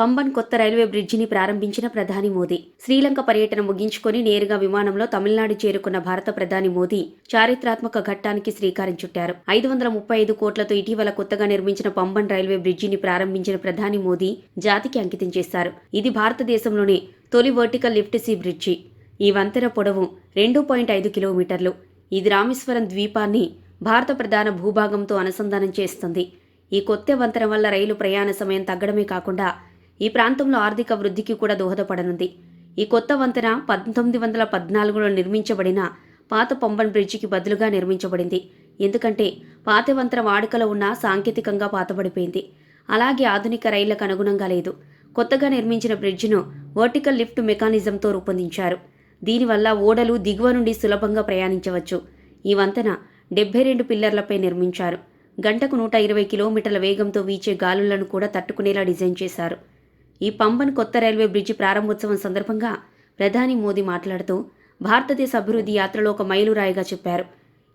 పంబన్ కొత్త రైల్వే బ్రిడ్జిని ప్రారంభించిన ప్రధాని మోదీ. శ్రీలంక పర్యటన ముగించుకొని నేరుగా విమానంలో తమిళనాడు చేరుకున్న భారత ప్రధాని మోదీ చారిత్రాత్మక ఘట్టానికి శ్రీకారం చుట్టారు. ఐదు వందల ముప్పై ఐదు కోట్లతో ఇటీవల కొత్తగా నిర్మించిన పంబన్ రైల్వే బ్రిడ్జిని ప్రారంభించిన ప్రధాని మోదీ జాతికి అంకితం చేశారు. ఇది భారతదేశంలోనే తొలి వర్టికల్ లిఫ్ట్ సీ బ్రిడ్జి. ఈ వంతెన పొడవు రెండు పాయింట్ ఐదు కిలోమీటర్లు. ఇది రామేశ్వరం ద్వీపాన్ని భారత ప్రధాన భూభాగంతో అనుసంధానం చేస్తుంది. ఈ కొత్త వంతెన వల్ల రైలు ప్రయాణ సమయం తగ్గడమే కాకుండా ఈ ప్రాంతంలో ఆర్థిక వృద్ధికి కూడా దోహదపడనుంది. ఈ కొత్త వంతెన పంతొమ్మిది వందల పద్నాలుగులో నిర్మించబడిన పాత పంబన్ బ్రిడ్జికి బదులుగా నిర్మించబడింది. ఎందుకంటే పాత వంతెన వాడుకలో ఉన్న సాంకేతికంగా పాతబడిపోయింది. అలాగే ఆధునిక రైళ్ళకు అనుగుణంగా లేదు. కొత్తగా నిర్మించిన బ్రిడ్జిను వర్టికల్ లిఫ్ట్ మెకానిజంతో రూపొందించారు. దీనివల్ల ఓడలు దిగువ నుండి సులభంగా ప్రయాణించవచ్చు. ఈ వంతెన డెబ్బై రెండు పిల్లర్లపై నిర్మించారు. గంటకు నూట ఇరవై కిలోమీటర్ల వేగంతో వీచే గాలులను కూడా తట్టుకునేలా డిజైన్ చేశారు. ఈ పంబన్ కొత్త రైల్వే బ్రిడ్జి ప్రారంభోత్సవం సందర్భంగా ప్రధాని మోదీ మాట్లాడుతూ భారతదేశ అభివృద్ధి యాత్రలో ఒక మైలురాయిగా చెప్పారు.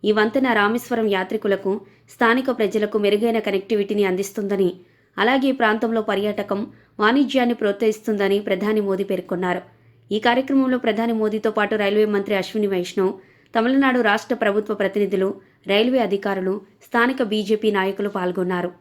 ఈ వంతెన రామేశ్వరం యాత్రికులకు స్థానిక ప్రజలకు మెరుగైన కనెక్టివిటీని అందిస్తుందని అలాగే ఈ ప్రాంతంలో పర్యాటకం వాణిజ్యాన్ని ప్రోత్సహిస్తుందని ప్రధాని మోదీ పేర్కొన్నారు. ఈ కార్యక్రమంలో ప్రధాని మోదీతో పాటు రైల్వే మంత్రి అశ్విని వైష్ణవ్ తమిళనాడు రాష్ట్ర ప్రభుత్వ ప్రతినిధులు రైల్వే అధికారులు స్థానిక బీజేపీ నాయకులు పాల్గొన్నారు.